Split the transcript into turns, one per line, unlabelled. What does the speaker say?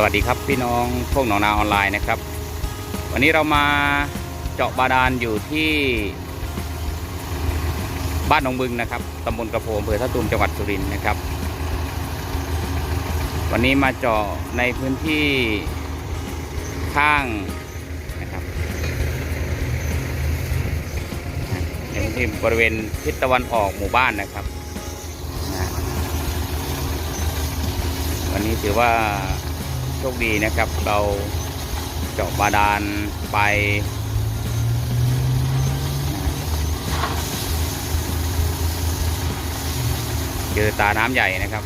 สวัสดีครับพี่น้องพวกหนองนาออนไลน์นะครับ วันนี้เรามาเจาะบาดาลอยู่ที่บ้านหนองบึงนะครับตำบลกระโพอำเภอท่าตูมจังหวัดสุรินทร์นะครับ วันนี้มาเจาะในพื้นที่ข้างนะครับในพื้นที่บริเวณทิศตะวันออกหมู่บ้านนะครับ วันนี้ถือว่า โชคดีนะครับ เราเจาะบาดาลไปเจอตาน้ำใหญ่นะครับ